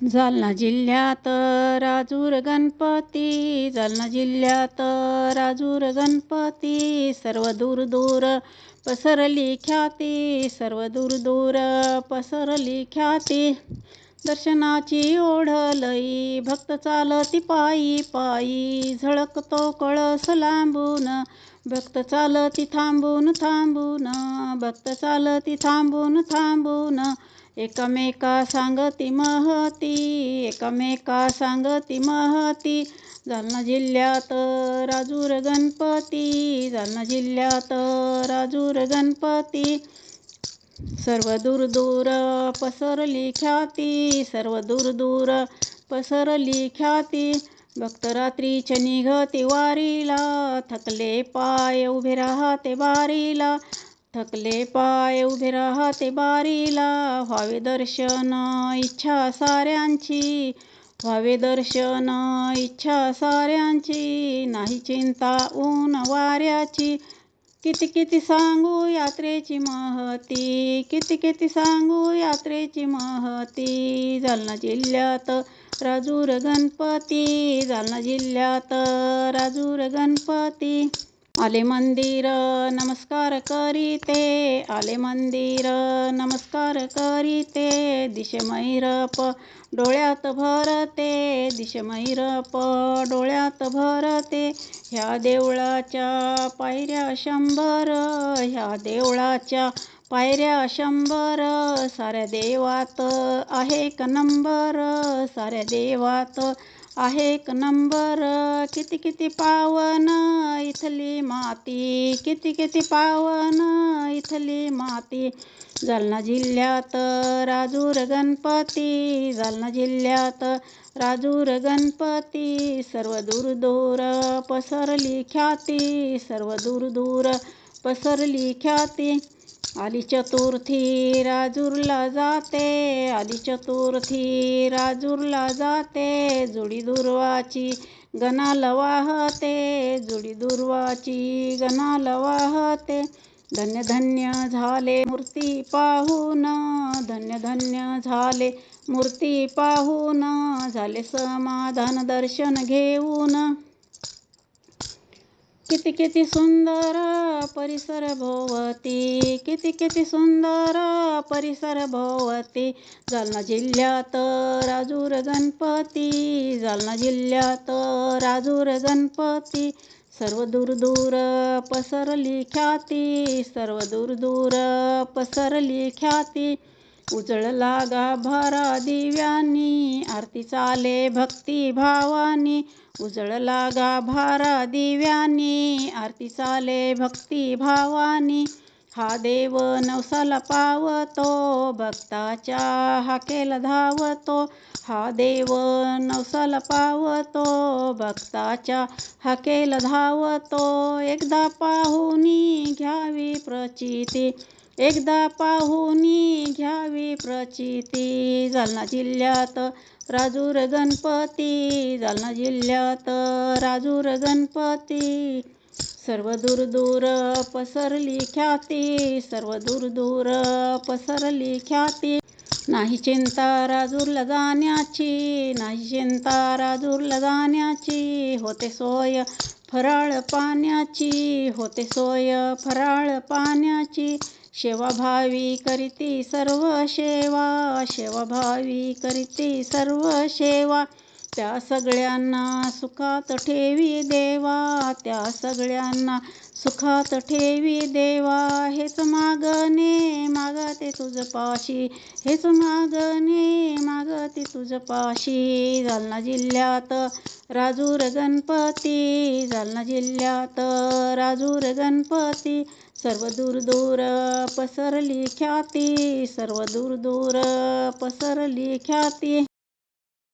जालना जिल्ह्यात राजूर गणपती जालना जिल्ह्यात राजूर गणपती सर्व दूर दूर पसरली ख्याती सर्व दूर दूर पसरली ख्याती. दर्शनाची ओढलई भक्त चालती पायी पायी झळकतो कळस लांबून भक्त चालती थांबून थांबून भक्त चालती थांबून थांबून एकमेका सांगती महती एकमेका सांगती महती. जालना जिल्ह्यात राजूर गणपती जालना जिल्ह्यात राजूर गणपती. सर्व दूर दूर पसरली ख्याती सर्व दूर दूर पसरली ख्याती. भक्त रात्रीच्या निघते वारीला थकले पाय उभे राहते बारीला थकले पाय उभे राहते बारीला. व्हावे दर्शन इच्छा साऱ्यांची. व्हावे दर्शन इच्छा साऱ्यांची. नाही चिंता ऊन वाऱ्याची. किती किती सांगू यात्रेची महती. किती किती सांगू यात्रेची महती. जालना जिल्ह्यात राजूर गणपती. जालना जिल्ह्यात राजूर गणपती. आले मंदिर नमस्कार करीते. आले मंदिर नमस्कार करीते. दिशे मैरप डोळ्यात भरते. दिशे मैरप डोळ्यात भरते. ह्या देवळाच्या पायऱ्या शंभर ह्या देवळाच्या पायऱ्या शंभर. साऱ्या देवात आहे एक नंबर साऱ्या देवात आहे एक नंबर. किती किती पावन इथली माती. किती किती पावन इथली माती. जालना जिल्ह्यात राजूर गणपती. जालना जिल्ह्यात राजूर गणपती. सर्व दूर दूर पसरली ख्याती. सर्व दूर दूर पसरली ख्याती. आली चतुर्थी राजूरला जाते आली चतुर्थी राजूरला जाते जुडी दुर्वाची गणाल वाहते जुडी दुर्वाची गणाल वाहते. धन्य धन्य झाले मूर्ती पाहून धन्य धन्य झाले मूर्ती पाहून झाले समाधान दर्शन घेऊन. किती किती सुंदर परिसर भोवती किती किती सुंदर परिसर भोवती. जालना जिल्ह्यात राजूर गणपती जालना जिल्ह्यात राजूर गणपती. सर्व दूर दूर पसरली ख्याती सर्व दूर दूर पसरली ख्याती. उजळला गाभारा दिव्यांनी आरती चाले भक्ती भावानी. उजळला गाभारा दिव्यांनी आरती चाले भक्ती भावानी. हा देव नवसाला पावतो भक्ताच्या हाकेला धावतो. हा देव नवसाला पावतो भक्ताच्या हाकेला धावतो. एकदा पाहुनी घ्यावी प्रचिती. एकदा पाहुनी घ्यावी प्रचिती. जालना जिल्ह्यात राजूर गणपती. जालना जिल्ह्यात राजूर गणपती. सर्व दूर दूर पसरली ख्याती. सर्व दूर दूर पसरली ख्याती. नाही चिंता राजूरला जाण्याची. नाही चिंता राजूरला जाण्याची. होते सोय फराळ पाण्याची. होते सोय फराळ पाण्याची. शेवाभावी करीती सर्व सेवा शेवाभावी करीती सर्व सेवा त्या सगळ्यांना सुखात ठेवी देवा त्या सगळ्यांना सुखात ठेवी देवा. हेच मागणे मागते तुझ पाशी हेच मागणे माग तुझपाशी जालना जिल्ह्यात राजूर गणपती. जालना जिल्ह्यात राजूर गणपती. सर्व दूर दूर पसरली ख्याती. सर्व दूर दूर पसरली ख्याती.